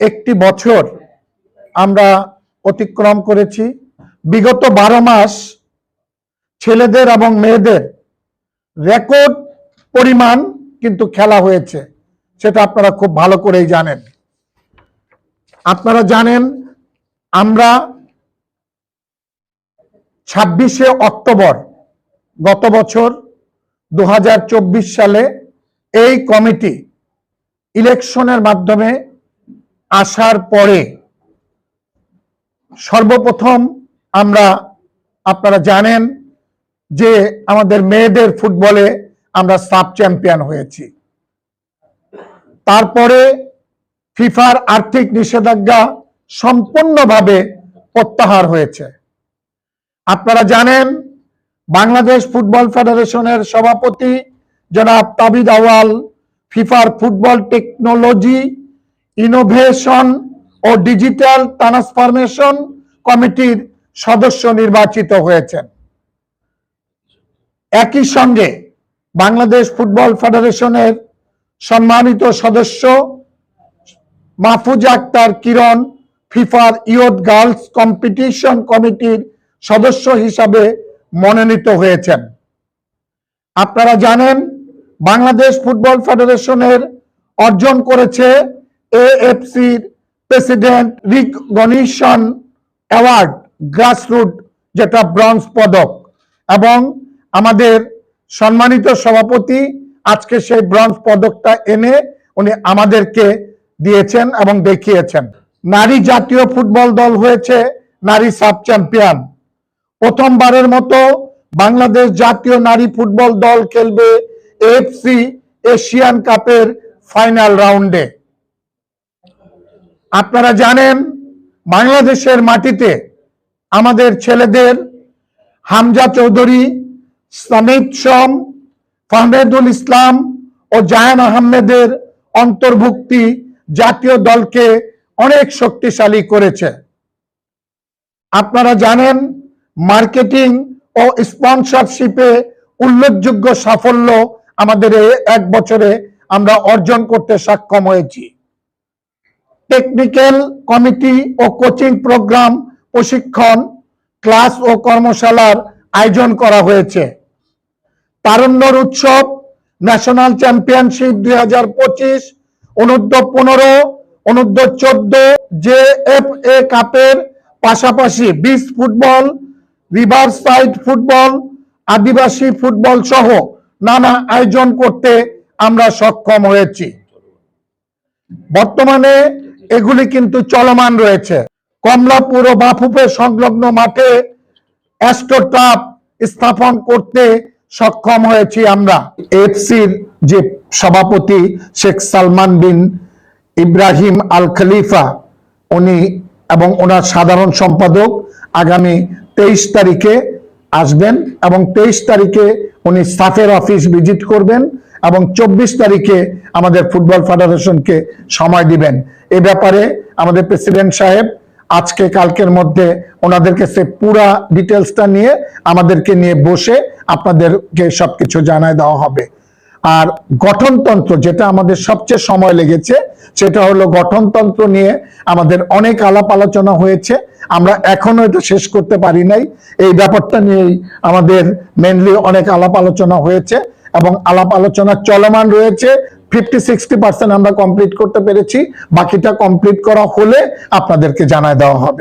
একটি বছর আমরা অতিক্রম করেছি। বিগত বারো মাস ছেলেদের এবং মেয়েদের রেকর্ড পরিমাণ কিন্তু খেলা হয়েছে, সেটা আপনারা খুব ভালো করেই জানেন। আপনারা জানেন আমরা ছাব্বিশে অক্টোবর গত বছর দু হাজার চব্বিশ সালে এই কমিটি ইলেকশনের মাধ্যমে আসার পরে সর্বপ্রথম আমরা, আপনারা জানেন যে আমাদের মেয়েদের ফুটবলে আমরা সাব চ্যাম্পিয়ন হয়েছি। তারপরে ফিফার আর্থিক নিষেধাজ্ঞা সম্পূর্ণভাবে প্রত্যাহার হয়েছে। আপনারা জানেন বাংলাদেশ ফুটবল ফেডারেশনের সভাপতি জনাব তাবিদ আওয়াল ফিফার ফুটবল টেকনোলজি ইনোভেশন ও ডিজিটাল ট্রান্সফরমেশন কমিটির সদস্য নির্বাচিত হয়েছেন। একই সঙ্গে বাংলাদেশ ফুটবল ফেডারেশনের সম্মানিত সদস্য মাহফুজ আক্তার কিরণ ফিফার ইয়ত গার্লস কম্পিটিশন কমিটির সদস্য হিসাবে মনোনীত হয়েছেন। আপনারা জানেন, বাংলাদেশ ফুটবল ফেডারেশনের অর্জন করেছে এএফসির প্রেসিডেন্ট রিকগনিশন অ্যাওয়ার্ড গ্রাসরুট যেটা ব্রঞ্জ পদক। এবং আমাদের সম্মানিত সভাপতি আজকে সেই ব্রঞ্জ পদকটা এনে উনি আমাদেরকে দিয়েছেন এবং দেখিয়েছেন। নারী জাতীয় ফুটবল দল হয়েছে নারী সাব চ্যাম্পিয়ন। প্রথমবারের মতো বাংলাদেশ জাতীয় নারী ফুটবল দল খেলবে এফসি এশিয়ান কাপের ফাইনাল রাউন্ডে আপনারা জানেন বাংলাদেশের মাটিতে আমাদের ছেলেদের হামজা চৌধুরী সামিদ সম, ফাহমেদুল ইসলাম ও জায়ান আহমেদের অন্তর্ভুক্তি জাতীয় দলকে অনেক শক্তিশালী করেছে। আপনারা জানেন মার্কেটিং ও স্পন্সরশিপে উল্লেখযোগ্য সাফল্য আমাদের এক বছরে আমরা অর্জন করতে সক্ষম হয়েছি। টেকনিক্যাল কমিটি ও কোচিং প্রোগ্রাম প্রশিক্ষণ ক্লাস ও কর্মশালার আয়োজন করা হয়েছে। তারুণ্যর উৎসব ন্যাশনাল চ্যাম্পিয়নশিপ দুই হাজার পঁচিশ অনূর্ধ্ব পনেরো অনূর্ধ্ব চোদ্দ, জে এফ এ কাপের পাশাপাশি beach football river side football আদিবাসী ফুটবল সহ নানা আয়োজন করতে আমরা সক্ষম হয়েছি। বর্তমানে এগুলি কিন্তু চলমান রয়েছে। কমলাপুর ও বাফুফে সংলগ্ন মাঠে অ্যাস্ট্রোটাপ স্থাপন করতে সক্ষম হয়েছি আমরা। এফসির যে সভাপতি শেখ সালমান বিন ইব্রাহিম আল খলিফা, উনি এবং ওনার সাধারণ সম্পাদক আগামী তেইশ তারিখে আসবেন এবং তেইশ তারিখে উনি স্টাফের অফিস ভিজিট করবেন। এবং চব্বিশ তারিখে আমাদের ফুটবল ফেডারেশনকে সময় দিবেন। এ ব্যাপারে আমাদের প্রেসিডেন্ট সাহেব আজকে কালকের মধ্যে ওনাদের কাছে পুরা ডিটেলসটা নিয়ে আমাদেরকে নিয়ে বসে আপনাদেরকে সবকিছু জানায় দেওয়া হবে। আর গঠনতন্ত্র যেটা আমাদের সবচেয়ে সময় লেগেছে, সেটা হলো গঠনতন্ত্র নিয়ে আমাদের অনেক আলাপ আলোচনা হয়েছে। আমরা এখনও এটা শেষ করতে পারি নাই। এই ব্যাপারটা নিয়েই আমাদের মেনলি অনেক আলাপ আলোচনা হয়েছে। এবং আলাপ আলোচনা চলমান রয়েছে। ফিফটি সিক্সটি পার্সেন্ট আমরা কমপ্লিট করতে পেরেছি। বাকিটা কমপ্লিট করা হলে আপনাদেরকে জানায় দেওয়া হবে।